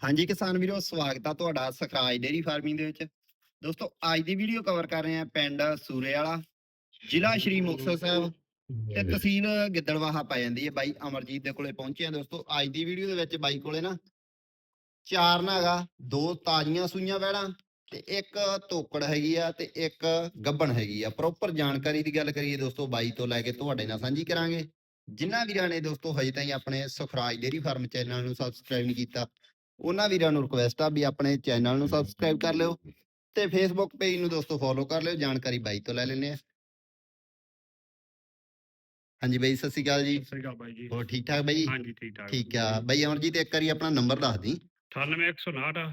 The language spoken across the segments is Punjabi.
ਹਾਂਜੀ ਕਿਸਾਨ ਵੀਰੋ ਸਵਾਗਤ ਆ ਤੁਹਾਡਾ ਸਖਰਾਜ ਡੇਰੀ ਫਾਰਮਿੰਗ ਦੇ ਵਿੱਚ। ਦੋਸਤੋ ਅੱਜ ਦੀ ਵੀਡੀਓ ਕਵਰ ਕਰ ਰਹੇ ਆ ਪਿੰਡ ਸੂਰੇ ਵਾਲਾ ਜ਼ਿਲ੍ਹਾ ਸ਼੍ਰੀ ਮੁਕਤਸਰ ਸਾਹਿਬ ਤੇ ਤਹਿਸੀਲ ਗਿੱਦੜਵਾਹਾ ਪੈ ਜਾਂਦੀ ਹੈ ਬਾਈ ਅਮਰਜੀਤ ਦੇ ਕੋਲੇ ਪਹੁੰਚੇ ਆ ਦੋਸਤੋ। ਅੱਜ ਦੀ ਵੀਡੀਓ ਦੇ ਵਿੱਚ ਬਾਈ ਕੋਲੇ ਨਾ ਚਾਰ ਨਾਗਾ ਦੋ ਤਾਜ਼ੀਆਂ ਸੂਈਆਂ ਵੈੜਾਂ ਤੇ ਇੱਕ ਤੋਕੜ ਹੈਗੀ ਆ ਤੇ ਇੱਕ ਗੱਬਣ ਹੈਗੀ ਆ। ਪ੍ਰੋਪਰ ਜਾਣਕਾਰੀ ਦੀ ਗੱਲ ਕਰੀਏ ਦੋਸਤੋ ਬਾਈ ਤੋਂ ਲੈ ਕੇ ਤੁਹਾਡੇ ਨਾਲ ਸਾਂਝੀ ਕਰਾਂਗੇ। ਜਿਨ੍ਹਾਂ ਵੀਰਾਂ ਨੇ ਦੋਸਤੋ ਹਜੇ ਤਾਈਂ ਆਪਣੇ ਸੁਖਰਾਜ ਡੇਰੀ ਫਾਰਮ ਚੈਨਲ ਨੂੰ ਸਬਸਕ੍ਰਾਈਬ ਨਹੀਂ ਕੀਤਾ ਉਹਨਾਂ ਵੀਰਾਂ ਨੂੰ ਰਿਕੁਐਸਟ ਆ ਵੀ ਆਪਣੇ ਚੈਨਲ ਨੂੰ ਸਬਸਕ੍ਰਾਈਬ ਕਰ ਲਿਓ ਤੇ ਫੇਸਬੁੱਕ ਪੇਜ ਨੂੰ ਦੋਸਤੋ ਫੋਲੋ ਕਰ ਲਿਓ ਜਾਣਕਾਰੀ ਬਾਈ ਤੋਂ ਲੈ ਲੈਂਦੇ ਆ ਹਾਂਜੀ ਬਾਈ ਸਤਿ ਸ਼੍ਰੀ ਅਕਾਲ ਜੀ। ਸਤਿ ਸ਼੍ਰੀ ਅਕਾਲ ਬਾਈ ਜੀ। ਹੋਰ ਠੀਕ ਠਾਕ ਬਾਈ? ਹਾਂਜੀ ਠੀਕ ਠਾਕ। ਠੀਕ ਆ। ਬਾਈ ਅਮਰਜੀਤ ਇੱਕ ਵਾਰੀ ਆਪਣਾ ਨੰਬਰ ਦੱਸ ਦੀ। 98159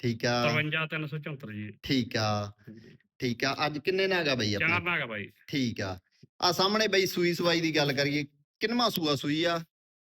ਠੀਕ ਆ। 53374 ਜੀ। ਠੀਕ ਆ। ਠੀਕ ਆ। ਅੱਜ ਕਿੰਨੇ ਨਾਗਾ ਬਾਈ ਚਾਰ ਆਪਣਾ ਨਾਗਾ ਬਾਈ। ਠੀਕ ਆ। ਆ ਸਾਹਮਣੇ ਬਾਈ ਸੂਈ ਸਵਾਈ ਦੀ ਗੱਲ ਕਰੀਏ। ਕਿੰਨਵਾਂ ਸੂਆ ਸੂਈ ਆ?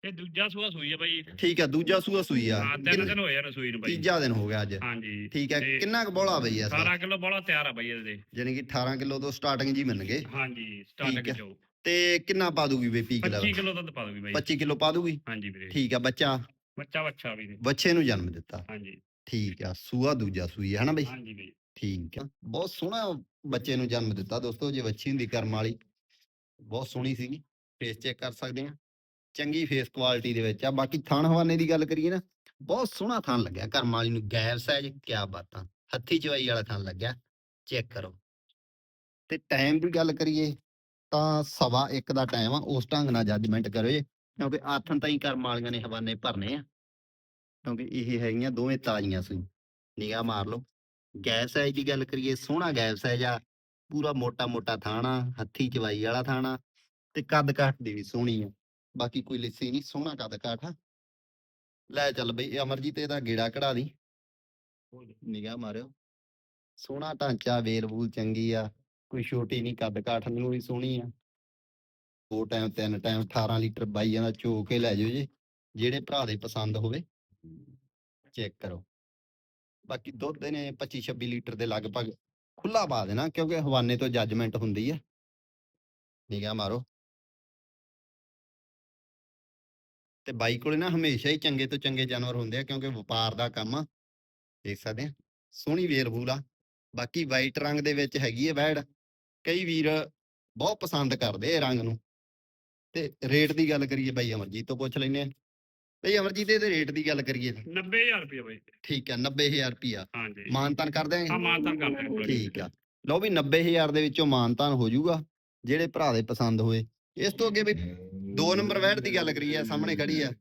ਇਹ ਦੂਜਾ ਸੂਆ ਸੂਈ ਹੈ ਬਾਈ। ਠੀਕ ਆ ਦੂਜਾ ਸੂਆ ਸੂਈ ਆ। ਹਾਂ ਤਿੰਨ ਦਿਨ ਹੋਏ ਆ ਰਸੋਈ ਨੂੰ ਬਾਈ। ਤੀਜਾ ਦਿਨ ਹੋ ਗਿਆ ਅੱਜ। ਹਾਂਜੀ। ਠੀਕ ਆ ਤੇ ਕਿੰਨਾ ਕੁ ਬੋਲਾ ਬਈ ਆ 18 ਕਿਲੋ ਬੋਲਾ ਤਿਆਰ ਆ ਬਾਈ ਇਹਦੇ ਯਾਨੀ ਕਿ 18 ਕਿਲੋ ਤੋਂ ਸਟਾਰਟਿੰਗ ਜੀ ਮੰਨਗੇ ਹਾਂਜੀ ਸਟਾਰਟਿੰਗ। ਚੋਂ। ਤੇ ਕਿੰਨਾ ਪਾ ਦੂਗੀ ਬਈ ਪੀਕ 25 ਲੈਵਲ ਕਿਲੋ ਦੁੱਧ ਪਾ ਦੂਗੀ ਬਾਈ। 25 ਕਿਲੋ ਪਾ ਦੂਗੀ? ਹਾਂਜੀ ਵੀਰੇ। ਠੀਕ ਆ ਬੱਚਾ? ਬੱਚਾ ਬੱਚਾ ਵੀ ਨੇ ਬੱਚੇ ਨੂੰ ਜਨਮ ਦਿੱਤਾ। ਹਾਂਜੀ। ਠੀਕ ਆ ਸੂਆ ਦੂਜਾ ਸੂਈ ਹੈ ਹਨਾ ਬਈ? ਹਾਂਜੀ ਬਾਈ ਠੀਕ ਆ। ਬਹੁਤ ਸੋਹਣਾ ਬੱਚੇ ਨੂੰ ਜਨਮ ਦਿੱਤਾ ਦੋਸਤੋ ਜੇ ਬੱਚੀ ਹੁੰਦੀ ਕਰਮ ਵਾਲੀ। ਬਹੁਤ ਸੋਹਣੀ ਸੀਗੀ। ਫੇਸ ਚੈੱਕ ਕਰ ਸਕਦੇ ਆ। ਚੰਗੀ ਫੇਸ ਕੁਆਲਿਟੀ ਦੇ ਵਿੱਚ ਆ। ਬਾਕੀ ਥਣ ਹਵਾਨੇ ਦੀ ਗੱਲ ਕਰੀਏ ਨਾ, ਬਹੁਤ ਸੋਹਣਾ ਥਣ ਲੱਗਿਆ। ਕਰਮ ਵਾਲੀ ਨੂੰ ਗੈਰ ਸਾਈਜ਼ ਕਿਆ ਬਾਤਾਂ। ਹੱਥੀ ਚਵਾਈ ਵਾਲਾ ਥਣ ਲੱਗਿਆ। ਚੈੱਕ ਕਰੋ। ਤੇ ਟਾਈਮ ਦੀ ਗੱਲ ਕਰੀਏ, ਤਾਂ ਸਵਾ ਇੱਕ ਦਾ ਟਾਈਮ ਆ। ਉਸ ਢੰਗ ਨਾਲ ਜੱਜਮੈਂਟ ਕਰੋ ਜੀ। ਕਿਉਂਕਿ ਆਥਣ ਤਾਈਂ ਕਰਮ ਵਾਲੀਆਂ ਨੇ ਹਵਾਨੇ ਭਰਨੇ ਆ। ਕਿਉਂਕਿ ਇਹ ਹੈਗੀਆਂ ਦੋਵੇਂ ਤਾਜ਼ੀਆਂ ਸੀ ਨਿਗਾਹ ਮਾਰ ਲਓ। ਗੈਸ ਸਾਈਜ਼ ਦੀ ਗੱਲ ਕਰੀਏ, ਸੋਹਣਾ ਗੈਸ ਸਾਈਜ਼ ਆ। ਪੂਰਾ ਮੋਟਾ ਮੋਟਾ ਥਾਣਾ, ਹੱਥੀ ਚਵਾਈ ਵਾਲਾ ਥਾਣਾ। ਤੇ ਕੱਦ ਕਾਠ ਦੀ ਵੀ ਸੋਹਣੀ ਆ। ਬਾਕੀ ਕੋਈ ਲਿੱਸੀ ਨਹੀਂ ਸੋਹਣਾ ਕੱਦ ਕਾਠ ਆ। ਲੈ ਚੱਲ ਬਈ ਇਹ ਅਮਰਜੀਤ ਇਹਦਾ ਗੇੜਾ ਕਢਾ ਦੀ। ਨਿਗਾਹ ਮਾਰਿਓ। ਸੋਹਣਾ ਢਾਂਚਾ ਵੇਲ ਵੂਲ ਚੰਗੀ ਆ। ਕੋਈ ਛੋਟੀ ਨਹੀਂ ਕੱਦ ਕਾਠ ਨੂੰ ਵੀ ਸੋਹਣੀ ਆ। ਦੋ ਟਾਈਮ ਤਿੰਨ ਟਾਈਮ 18 ਲੀਟਰ ਬਾਈਆਂ ਦਾ ਚੋ ਕੇ ਲੈ ਜਾਓ ਜੀ ਜਿਹੜੇ ਭਰਾ ਦੇ ਪਸੰਦ ਹੋਵੇ। ਚੈੱਕ ਕਰੋ। ਬਾਕੀ ਦੁੱਧ ਨੇ 25 26 ਲੀਟਰ ਦੇ ਲਗਭਗ ਖੁੱਲਾ ਪਾ ਦੇਣਾ ਕਿਉਂਕਿ ਹਵਾਨੇ ਤੋਂ ਜੱਜਮੈਂਟ ਹੁੰਦੀ ਹੈ ਨਿਗਾਹ ਮਾਰੋ। ਤੇ ਬਾਈ ਕੋਲੇ ਨਾ ਹਮੇਸ਼ਾ ਹੀ ਚੰਗੇ ਤੋਂ ਚੰਗੇ ਜਾਨਵਰ ਹੁੰਦੇ ਆ ਕਿਉਂਕਿ ਵਪਾਰ ਦਾ ਕੰਮ ਆ ਦੇਖ ਸਕਦੇ ਆ ਸੋਹਣੀ ਵੇਰਬੂਲ ਆ ਬਾਕੀ ਵਾਈਟ ਰੰਗ ਦੇ ਵਿੱਚ ਹੈਗੀ ਹੈ ਵੈੜ ਕਈ ਵੀਰ ਬਹੁਤ ਪਸੰਦ ਕਰਦੇ ਇਹ ਰੰਗ ਨੂੰ। ਤੇ ਰੇਟ ਦੀ ਗੱਲ ਕਰੀਏ ਬਾਈ ਅਮਰਜੀਤ ਤੋਂ ਪੁੱਛ ਲੈਨੇ ਆ ਬਈ ਅਮਰਜੀਤ ਇਹਦੇ ਰੇਟ ਦੀ ਗੱਲ ਕਰੀਏ ਤਾਂ 90000 ਰੁਪਏ ਬਾਈ। ਠੀਕ ਹੈ 90000 ਰੁਪਿਆ ਹਾਂਜੀ। ਮਾਨਤਾਨ ਕਰ ਹਾਂ ਦਿਆਂਗੇ ਮਾਨਤਾਨ ਕਰ ਦਿਆਂਗੇ ਠੀਕ ਆ। ਲਓ ਵੀ 90000 ਦੇ ਵਿੱਚੋਂ ਮਾਨਤਾਨ ਹੋ ਜਾਊਗਾ ਜਿਹੜੇ ਭਰਾ ਦੇ ਪਸੰਦ ਹੋਏ। ਇਸ ਤੋਂ ਅੱਗੇ ਵੀ ਦੋ ਨੰਬਰ ਵੈਟ ਦੀ ਗੱਲ ਕਰੀਏ ਸਾਹਮਣੇ ਖੜੀ ਆ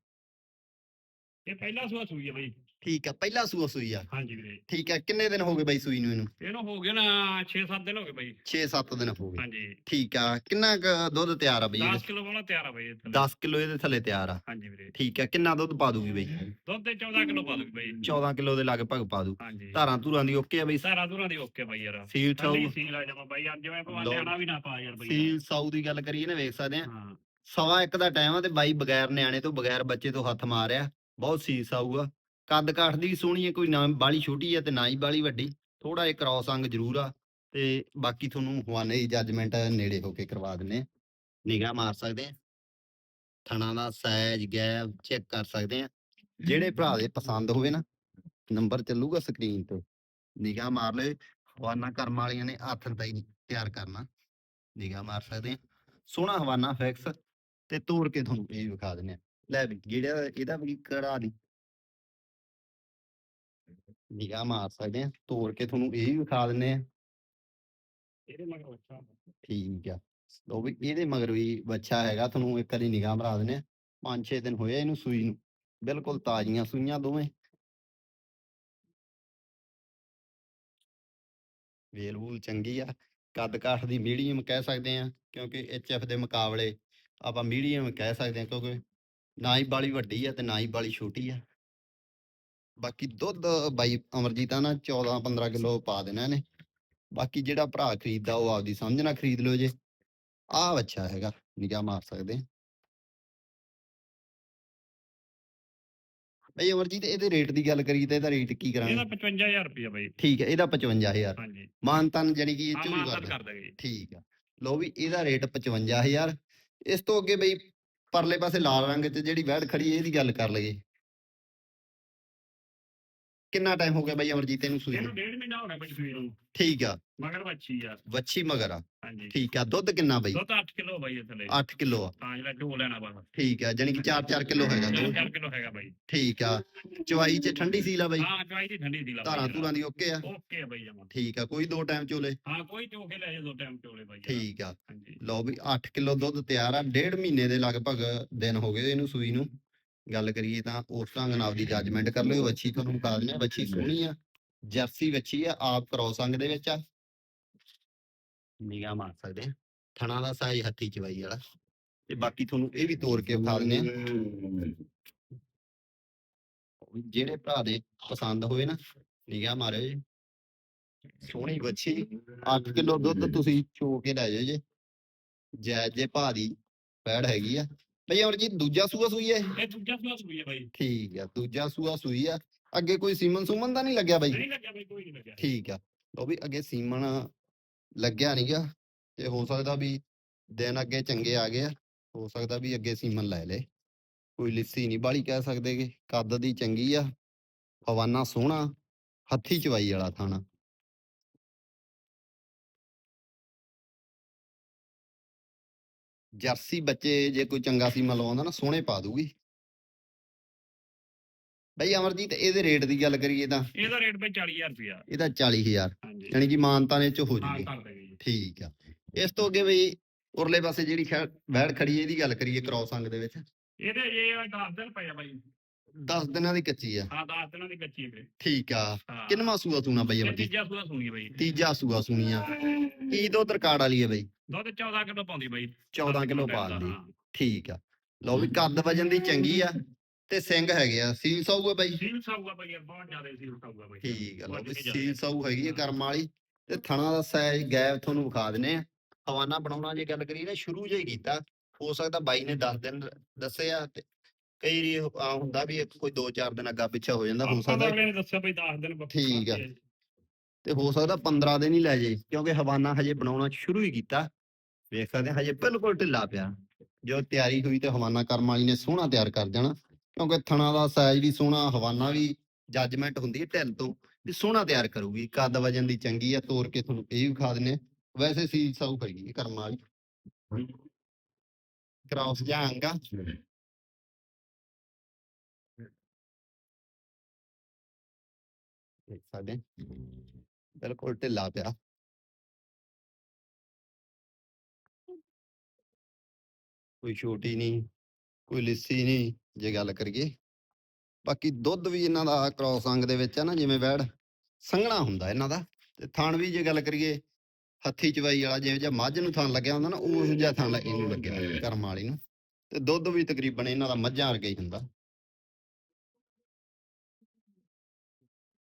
ਇਹ ਪਹਿਲਾ ਸੂਆ ਸੂਈ ਹੈ ਬਾਈ। ਠੀਕ ਆ ਪਹਿਲਾ ਸੂਆ ਸੂਈ ਆ। ਹਾਂਜੀ ਵੀਰੇ। ਠੀਕ ਆ ਕਿੰਨੇ ਦਿਨ ਹੋ ਗਏ ਬਾਈ ਸੂਈ ਨੂੰ ਇਹਨੂੰ? ਇਹਨੂੰ ਹੋ ਗਿਆ ਨਾ 6-7 ਦਿਨ ਹੋ ਗਏ ਬਾਈ। 6-7 ਦਿਨ ਹੋ ਗਏ। ਹਾਂਜੀ। ਠੀਕ ਆ ਕਿੰਨਾ ਕੁ ਦੁੱਧ ਤਿਆਰ ਆ ਬਈ 10 ਕਿਲੋ ਵਾਲਾ ਤਿਆਰ ਆ ਬਾਈ ਇਹ ਥੱਲੇ। 10 ਕਿਲੋ ਇਹਦੇ ਥੱਲੇ ਤਿਆਰ ਆ। ਹਾਂਜੀ ਵੀਰੇ। ਠੀਕ ਆ ਕਿੰਨਾ ਦੁੱਧ ਪਾ ਦੂਗੀ ਬਈ? ਦੁੱਧ ਤੇ 14 ਕਿਲੋ ਪਾ ਦੂਗੀ ਬਾਈ। 14 ਕਿਲੋ ਦੇ ਲਗਭਗ ਪਾ ਦੂ। ਹਾਂਜੀ। ਧਾਰਾਂ ਧੂਰਾਂ ਦੀ ਓਕੇ ਆ ਬਈ? ਸਾਰਾ ਦੂਰਾਂ ਦੀ ਓਕੇ ਬਾਈ ਯਾਰ। ਸੀਲ ਸੀਲ ਆ ਜਾਵਾ ਬਾਈ। ਅੱਜ ਜਿਵੇਂ ਲਓ। ਪਵਾਲੇ ਆਣਾ ਵੀ ਨਾ ਪਾ ਯਾਰ ਬਾਈ। ਸੀਲ ਸਾਊ ਦੀ ਗੱਲ ਕਰੀਏ ਨਾ ਵੇਖ ਸਕਦੇ ਆ। ਸਵਾ ਇੱਕ ਦਾ ਟਾਈਮ ਆ ਤੇ ਬਾਈ ਬਗੈਰ ਨਿਆਣੇ ਤੋਂ ਬਗੈਰ ਬੱਚੇ ਤੋਂ ਹੱਥ ਮਾਰਿਆ। ਬਹੁਤ ਸੀਸ ਆਊਗਾ ਕੱਦ ਕਾਠ ਦੀ ਸੋਹਣੀ ਹੈ, ਕੋਈ ਨਾ ਬਾਲੀ ਛੋਟੀ ਹੈ ਤੇ ਨਾ ਹੀ ਬਾਲੀ ਵੱਡੀ। ਥੋੜਾ ਜਿਹਾ ਕ੍ਰਾਸ ਅੰਗ ਜ਼ਰੂਰ ਆ ਤੇ ਬਾਕੀ ਤੁਹਾਨੂੰ ਹਵਾਨੇ ਦੀ ਜੱਜਮੈਂਟ ਨੇੜੇ ਹੋ ਕੇ ਕਰਵਾ ਦਿੰਨੇ ਆ ਨਿਗਾਹ ਮਾਰ ਸਕਦੇ ਆ ਥਣਾ ਦਾ ਸਾਈਜ਼ ਗੈਪ ਚੈੱਕ ਕਰ ਸਕਦੇ ਆ ਜਿਹੜੇ ਭਰਾ ਦੇ ਪਸੰਦ ਹੋਵੇ ਨਾ, ਨੰਬਰ ਚੱਲੂਗਾ ਸਕਰੀਨ ਤੇ। ਨਿਗਾਹ ਮਾਰ ਲਓ ਹਵਾਨਾ ਕਰਮ ਵਾਲੀਆਂ ਨੇ ਹੱਥ ਤਾਈ ਤਿਆਰ ਕਰਨਾ। ਨਿਗਾਹ ਮਾਰ ਸਕਦੇ ਆ ਸੋਹਣਾ ਹਵਾਨਾ ਫਿਕਸ ਤੇ ਤੋੜ ਕੇ ਤੁਹਾਨੂੰ ਇਹ ਵਿਖਾ ਦਿੰਨੇ ਆ ਲੈ ਵੀ, ਜਿਹੜਾ ਇਹਦਾ ਵੀ ਕਰਾ ਦੀ ਨਿਗਾਹ ਮਾਰ ਸਕਦੇ ਆ ਤੋੜ ਕੇ ਤੁਹਾਨੂੰ ਇਹ ਵੀ ਵਿਖਾ ਦਿੰਨੇ ਆ ਇਹਦੇ ਮਗਰ ਬੱਚਾ ਠੀਕ ਆ ਲਓ ਵੀ ਇਹਦੇ ਮਗਰ ਵੀ ਬੱਚਾ ਹੈਗਾ ਤੁਹਾਨੂੰ ਇੱਕ ਵਾਰੀ ਨਿਗਾਹ ਮਰਾ ਦਿੰਨੇ ਆ ਪੰਜ ਛੇ ਦਿਨ ਹੋਏ ਇਹਨੂੰ ਸੂਈ ਨੂੰ ਬਿਲਕੁਲ ਤਾਜ਼ੀਆਂ ਸੂਈਆਂ ਦੋਵੇਂ। ਵੇਲ ਵੂਲ ਚੰਗੀ ਆ ਕੱਦ ਕਾਠ ਦੀ ਮੀਡੀਅਮ ਕਹਿ ਸਕਦੇ ਆ ਕਿਉਂਕਿ ਐਚਐਫ ਦੇ ਮੁਕਾਬਲੇ ਆਪਾਂ ਮੀਡੀਅਮ ਕਹਿ ਸਕਦੇ ਆ ਕਿਉਂਕਿ ਨਾ ਹੀ ਬਾਲੀ ਵੱਡੀ ਆ ਤੇ ਨਾ ਹੀ ਬਾਲੀ ਛੋਟੀ ਆ। ਬਾਕੀ ਦੁੱਧ ਬਾਈ ਅਮਰਜੀਤ ਨਾ 14 15 ਕਿਲੋ ਪਾ ਦੇਣਾ ਇਹਨੇ। ਬਾਕੀ ਜਿਹੜਾ ਭਰਾ ਖਰੀਦਦਾ ਉਹ ਆਪਦੀ ਸਮਝ ਨਾਲ ਖਰੀਦ ਲਿਓ ਜੇ। ਆਹ ਬੱਚਾ ਹੈਗਾ ਨਿਗਾਹ ਮਾਰ ਸਕਦੇ। ਬਈ ਅਮਰਜੀਤ ਇਹਦੇ ਰੇਟ ਦੀ ਗੱਲ ਕਰੀਏ ਤਾਂ ਇਹਦਾ ਰੇਟ ਕੀ ਇਹਦਾ ਕਰਾਂਗੇ 55000 ਰੁਪਏ ਬਾਈ। ਠੀਕ ਹੈ ਇਹਦਾ 55000 ਹਾਂਜੀ। ਮਾਨਤਨ ਜਾਨੀ ਕਿ ਇਹ ਚੋਂ ਮਾਨਤਾਨ ਕਰ ਦਾਂਗੇ ਠੀਕ ਆ। ਲਓ ਵੀ ਇਹਦਾ ਰੇਟ 55000 ਇਸ ਤੋਂ ਅੱਗੇ ਬਈ ਪਰਲੇ ਪਾਸੇ ਲਾਲ ਰੰਗ 'ਚ ਜਿਹੜੀ ਵੈੜ ਖੜੀ ਇਹਦੀ ਗੱਲ ਕਰ ਲਈਏ। ਕਿੰਨਾ ਟਾਈਮ ਹੋ ਗਿਆ ਬਾਈ ਅਮਰਜੀਤ ਇਹਨੂੰ ਸੂਈ ਇਹਨੂੰ ਡੇਢ ਮਹੀਨਾ ਹੋ ਗਿਆ ਬਾਈ ਸੂਈ ਨੂੰ। ਠੀਕ ਆ। ਮਗਰ ਬੱਚੀ ਆ। ਵੱਛੀ ਮਗਰ ਆ। ਹਾਂਜੀ। ਠੀਕ ਆ। ਦੁੱਧ ਕਿੰਨਾ ਬਾਈ? ਦੁੱਧ 8 ਕਿਲੋ ਬਾਈ ਇਹ ਥੱਲੇ 8 ਕਿਲੋ ਆ। ਤਾਂ ਜਿਹੜਾ ਢੋ ਲੈਣਾ ਬਸ ਠੀਕ ਆ ਜਾਨੀ ਕਿ 4-4 ਕਿਲੋ ਹੈਗਾ ਦੁੱਧ। 4 ਕਿਲੋ ਹੈਗਾ ਬਾਈ। ਠੀਕ ਆ। ਚਵਾਈ 'ਚ ਠੰਡੀ ਸੀਲ ਆ ਬਾਈ? ਹਾਂ ਚਵਾਈ ਦੀ ਠੰਡੀ ਦੀ ਲਾ ਧਾਰਾਂ ਧੂਰਾਂ ਦੀ ਓਕੇ ਆ? ਓਕੇ ਆ ਬਾਈ ਜਮਾ। ਠੀਕ ਆ ਕੋਈ ਦੋ ਟਾਈਮ ਚੋਲੇ? ਹਾਂ ਕੋਈ ਚੋ ਕੇ ਲੈ ਜਾ ਦੋ ਟਾਈਮ ਚੋਲੇ ਬਾਈ। ਠੀਕ ਆ। ਹਾਂਜੀ। ਲਓ ਵੀ 8 ਕਿਲੋ ਦੁੱਧ ਤਿਆਰ ਆ। ਡੇਢ ਮਹੀਨੇ ਦੇ ਲਗਭਗ ਦਿਨ ਹੋ ਗਏ ਇਹਨੂੰ ਸੂਈ ਨੂੰ। ਗੱਲ ਕਰੀਏ ਤਾਂ ਉਸ ਢੰਗ ਨਾਲ ਆਪਦੀ ਜੱਜਮੈਂਟ ਕਰ ਲਿਓ ਵੱਛੀ ਤੁਹਾਨੂੰ ਮੁਕਾ ਦਿੰਦੇ ਵੱਛੀ ਸੋਹਣੀ ਆ ਜਰਸੀ ਵੱਛੀ ਆ ਆਪ ਕ੍ਰੋਸ ਅੰਗ ਦੇ ਵਿੱਚ ਆ। ਨਿਗਾਹ ਮਾਰ ਸਕਦੇ ਆ। ਥਣਾ ਦਾ ਸਾਈਜ਼ ਹੱਥੀ ਚਵਾਈ ਵਾਲਾ। ਤੇ ਬਾਕੀ ਤੁਹਾਨੂੰ ਇਹ ਵੀ ਤੋੜ ਕੇ ਵਿਖਾ ਦਿੰਦੇ ਆ ਜਿਹੜੇ ਭਰਾ ਦੇ ਪਸੰਦ ਹੋਏ ਨਾ ਨਿਗਾਹ ਮਾਰਿਓ ਜੀ। ਸੋਹਣੀ ਵੱਛੀ। 8 ਕਿਲੋ ਦੁੱਧ ਤੁਸੀਂ ਚੋ ਕੇ ਲੈ ਜਾਓ ਜੀ। ਜੇ ਭਾਅ ਦੀ ਪੈੜ ਹੈਗੀ ਆ। ਬਈ ਅਮਰ ਜੀ ਦੂਜਾ ਸੂਆ ਸੂਈ ਹੈ ਇਹ? ਇਹ ਦੂਜਾ ਸੂਆ ਸੂਈ ਹੈ ਬਾਈ ਠੀਕ ਆ ਦੂਜਾ ਸੂਆ ਸੂਈ ਆ। ਅੱਗੇ ਕੋਈ ਸੀਮਨ ਸੂਮਨ ਦਾ ਨਹੀਂ ਲੱਗਿਆ ਬਾਈ ਨਹੀਂ ਲੱਗਿਆ ਬਾਈ ਕੋਈ ਨਹੀਂ ਲੱਗਿਆ। ਠੀਕ ਆ। ਉਹ ਵੀ ਅੱਗੇ ਸੀਮਨ ਲੱਗਿਆ ਨਹੀਂਗਾ ਤੇ ਹੋ ਸਕਦਾ ਵੀ ਦਿਨ ਅੱਗੇ ਚੰਗੇ ਆ ਗਏ ਆ। ਹੋ ਸਕਦਾ ਵੀ ਅੱਗੇ ਸੀਮਨ ਲੈ ਲੇ। ਕੋਈ ਲਿੱਸੀ ਨਹੀਂ ਬਾਲੀ ਕਹਿ ਸਕਦੇ ਕਿ ਕੱਦ ਦੀ ਚੰਗੀ ਆ ਹਵਾਨਾ ਸੋਹਣਾ ਹੱਥੀ ਚਵਾਈ ਵਾਲਾ ਥਾਣਾ। ਜਰਸੀ ਬੱਚੇ ਜੇ ਕੋਈ ਚੰਗਾ ਸੀਮਾ ਲਵਾਉਂਦਾ ਨਾ ਸੋਹਣੇ ਪਾ ਦੂਗੀ ਬਈ ਅਮਰਜੀਤ ਇਹਦੇ ਰੇਟ ਦੀ ਗੱਲ ਕਰੀਏ ਤਾਂ ਇਹਦਾ ਰੇਟ ਬਾਈ 40000 ਰੁਪਿਆ ਇਹਦਾ 40000 ਹਾਂਜੀ। ਯਾਨੀ ਕਿ ਮਾਨਤਾ ਨੇ ਚ ਹੋ ਜੂਗੀ। ਠੀਕ ਆ। ਇਸ ਤੋਂ ਅੱਗੇ ਬਈ ਉਰਲੇ ਪਾਸੇ ਜਿਹੜੀ ਵੈੜ ਖੜੀ ਇਹਦੀ ਗੱਲ ਕਰੀਏ ਕ੍ਰੋਸ ਅੰਗ ਦੇ ਵਿੱਚ। ਇਹਦੇ ਇਹ 10 ਦਿਨ ਪਿਆ ਬਾਈ। 10 ਦਿਨਾਂ ਦੀ ਕੱਚੀ ਆ। ਹਾਂ 10 ਦਿਨਾਂ ਦੀ ਕੱਚੀ ਹੈ ਠੀਕ ਆ। ਕਿੰਨਵਾਂ ਸੂਆ ਸੂਣਾ ਬਈ ਅਮਰਜੀਤ? ਤੀਜਾ ਸੂਆ ਸੂਣੀ ਬਾਈ। ਤੀਜਾ ਸੂਆ ਸੂਣੀ ਆ। ਕੀ ਦੋ ਤਰਕਾੜ ਵਾਲੀ ਹੈ ਬਈ? ਦੁੱਧ 14 ਕਿਲੋ ਪਾਉਂਦੀ ਬਾਈ। 14 ਕਿਲੋ ਪਾਲਦੀ ਠੀਕ ਆ। ਲਓ ਵੀ ਕੱਦ ਵਜਨ ਦੀ ਚੰਗੀ ਆ ਤੇ ਸਿੰਘ ਹੈਗੇ ਆ। ਸੀਲ ਸੌਗਾ ਬਾਈ? ਸੀਲ ਸਾਊਗਾ ਬਾਈ ਬਹੁਤ ਜ਼ਿਆਦਾ ਸੀਲ ਸਾਊਗਾ ਬਾਈ। ਠੀਕ ਆ ਲਓ ਵੀ। ਸੀਲ ਸੌ ਹੈਗੀ ਆ ਕਰਮ ਵਾਲੀ ਤੇ ਥਣਾ ਦਾ ਸਾਈਜ਼ ਗੈਪ ਤੁਹਾਨੂੰ ਵਿਖਾ ਦਿੰਨੇ ਆ। ਹਵਾਨਾ ਬਣਾਉਣਾ ਜੇ ਗੱਲ ਕਰੀਏ ਨਾ ਸ਼ੁਰੂ ਜੇ ਕੀਤਾ। ਹੋ ਸਕਦਾ ਬਾਈ ਨੇ 10 ਦਿਨ ਦੱਸੇ ਆ ਤੇ ਕਈ ਆ ਹੁੰਦਾ ਵੀ ਕੋਈ 2-4 ਦਿਨ ਅੱਗਾ ਪਿੱਛਾ ਹੋ ਜਾਂਦਾ ਹੋ ਸਕਦਾ ਅਗਲੇ ਨੇ ਦੱਸਿਆ ਬਈ 10 ਦਿਨ ਠੀਕ ਆ। ਤੇ ਹੋ ਸਕਦਾ 15 ਦਿਨ ਹੀ ਲੈ ਜੇ ਕਿਉਂਕਿ ਹਵਾਨਾ ਹਜੇ ਬਣਾਉਣਾ ਸ਼ੁਰੂ ਹੀ ਕੀਤਾ। ਵੇਖ ਸਕਦੇ ਹਾਂ, ਹਜੇ ਬਿਲਕੁਲ ਢਿੱਲਾ ਪਿਆ। ਜੋ ਤਿਆਰੀ ਹੋਈ ਤੇ ਹਵਾਨਾ ਕਰਮ ਵਾਲੀ ਨੇ ਸੋਹਣਾ ਤਿਆਰ ਕਰ ਜਾਣਾ ਕਿਉਂਕਿ ਥਣਾ ਦਾ ਸਾਈਜ਼ ਵੀ ਸੋਹਣਾ, ਹਵਾਨਾ ਵੀ ਜੱਜਮੈਂਟ ਹੁੰਦੀ ਹੈ ਢਿੱਲ ਤੋਂ ਵੀ ਸੋਹਣਾ ਤਿਆਰ ਕਰੂਗੀ। ਕੱਦ ਵਜਨ ਦੀ ਚੰਗੀ ਆ ਤੋੜ ਕੇ ਤੁਹਾਨੂੰ ਇਹ ਵੀ ਵਿਖਾ ਦਿੰਨੇ ਵੈਸੇ ਸੀ ਸੌ ਹੈਗੀ ਕਰਮ ਵਾਲੀ। ਕ੍ਰਾਸ ਜਾਂਗਾ ਦੇਖ ਬਿਲਕੁਲ ਢਿੱਲਾ ਪਿਆ। ਕੋਈ ਛੋਟੀ ਨਹੀਂ ਕੋਈ ਲਿੱਸੀ ਨਹੀਂ ਜੇ ਗੱਲ ਕਰੀਏ। ਬਾਕੀ ਦੁੱਧ ਵੀ ਇਹਨਾਂ ਦਾ ਕ੍ਰੋਸ ਅੰਗ ਦੇ ਵਿੱਚ ਹੈ ਨਾ, ਜਿਵੇਂ ਵੈੜ, ਸੰਘਣਾ ਹੁੰਦਾ ਇਹਨਾਂ ਦਾ। ਤੇ ਥਣ ਵੀ ਜੇ ਗੱਲ ਕਰੀਏ, ਹੱਥੀ ਚਵਾਈ ਵਾਲਾ ਜਿਵੇਂ ਜਿਹਾ ਮੱਝ ਨੂੰ ਥਣ ਲੱਗਿਆ ਹੁੰਦਾ ਨਾ ਉਸ ਜਿਹਾ ਥਣ ਇਹਨੂੰ ਲੱਗਿਆ ਕਰਮ ਵਾਲੀ ਨੂੰ। ਤੇ ਦੁੱਧ ਵੀ ਤਕਰੀਬਨ ਇਹਨਾਂ ਦਾ ਮੱਝਾਂ ਵਰਗਾ ਹੀ ਹੁੰਦਾ।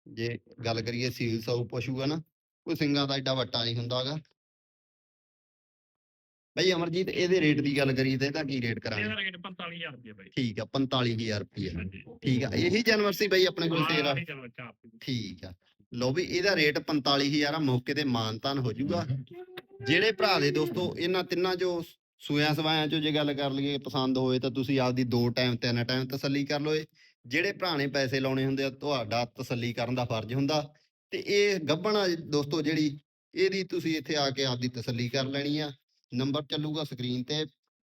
ਜੇ ਗੱਲ ਕਰੀਏ ਸੀਲ ਸਾਊ ਪਸ਼ੂ ਹੈ ਨਾ, ਕੋਈ ਸਿੰਘਾਂ ਦਾ ਏਡਾ ਵੱਟਾ ਨਹੀਂ ਹੁੰਦਾਗਾ ਬਈ ਅਮਰਜੀਤ ਇਹਦੇ ਰੇਟ ਦੀ ਗੱਲ ਕਰੀਏ ਤੇ ਇਹਦਾ ਕੀ ਰੇਟ ਕਰਾਂਗੇ? ਇਹਦਾ ਰੇਟ 45000 ਰੁਪਏ ਬਾਈ। ਠੀਕ ਆ 45000 ਰੁਪਏ। ਹਾਂਜੀ। ਠੀਕ ਆ ਇਹੀ ਜਾਨਵਰ ਸੀ ਬਈ ਆਪਣੇ ਕੋਲ ਚਲੋ ਆਪ ਠੀਕ ਆ। ਲਓ ਵੀ ਇਹਦਾ ਰੇਟ 45000 ਆ ਮੌਕੇ ਤੇ ਮਾਨਤਾਨ ਹੋ ਜਾਊਗਾ। ਜਿਹੜੇ ਭਰਾ ਦੇ ਦੋਸਤੋ ਇਹਨਾਂ ਤਿੰਨਾਂ ਚੋਂ ਸੂਆਂ ਸਵਾਇਆਂ ਚੋਂ ਜੇ ਗੱਲ ਕਰ ਲਈਏ ਪਸੰਦ ਹੋਏ ਤਾਂ ਤੁਸੀਂ ਆਪਦੀ ਦੋ ਟਾਈਮ ਤਿੰਨ ਟਾਈਮ ਤਸੱਲੀ ਕਰ ਲਓ ਜਿਹੜੇ ਭਰਾ ਨੇ ਪੈਸੇ ਲਾਉਣੇ ਹੁੰਦੇ ਆ ਤੁਹਾਡਾ ਤਸੱਲੀ ਕਰਨ ਦਾ ਫਰਜ਼ ਹੁੰਦਾ। ਤੇ ਇਹ ਗੱਭਣ ਆ ਦੋਸਤੋ ਜਿਹੜੀ ਇਹਦੀ ਤੁਸੀਂ ਇੱਥੇ ਆ ਕੇ ਆਪਦੀ ਤਸੱਲੀ ਕਰ ਲੈਣੀ ਆ। ਨੰਬਰ ਚੱਲੂਗਾ ਸਕਰੀਨ ਤੇ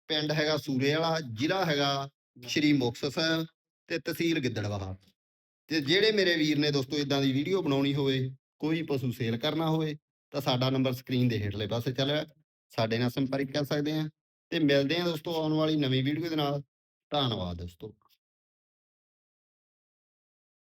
ਪਿੰਡ ਹੈਗਾ ਸੂਰੇ ਵਾਲਾ ਜ਼ਿਲ੍ਹਾ ਹੈਗਾ ਸ਼੍ਰੀ ਮੁਕਤਸਰ ਸਾਹਿਬ ਤੇ ਤਹਿਸੀਲ ਗਿੱਦੜਵਾਹਾ। ਤੇ ਜਿਹੜੇ ਮੇਰੇ ਵੀਰ ਨੇ ਦੋਸਤੋ ਇਦਾਂ ਦੀ ਵੀਡੀਓ ਬਣਾਉਣੀ ਹੋਵੇ ਕੋਈ ਪਸ਼ੂ ਸੇਲ ਕਰਨਾ ਹੋਵੇ ਤਾਂ ਸਾਡਾ ਨੰਬਰ ਸਕਰੀਨ ਦੇ ਹੇਠਲੇ ਪਾਸੇ ਚੱਲ ਰਿਹਾ। ਸਾਡੇ ਨਾਲ ਸੰਪਰਕ ਕਰ ਸਕਦੇ ਆ ਤੇ ਮਿਲਦੇ ਆ ਦੋਸਤੋ ਆਉਣ ਵਾਲੀ ਨਵੀਂ ਵੀਡੀਓ ਦੇ ਨਾਲ। ਧੰਨਵਾਦ ਦੋਸਤੋ।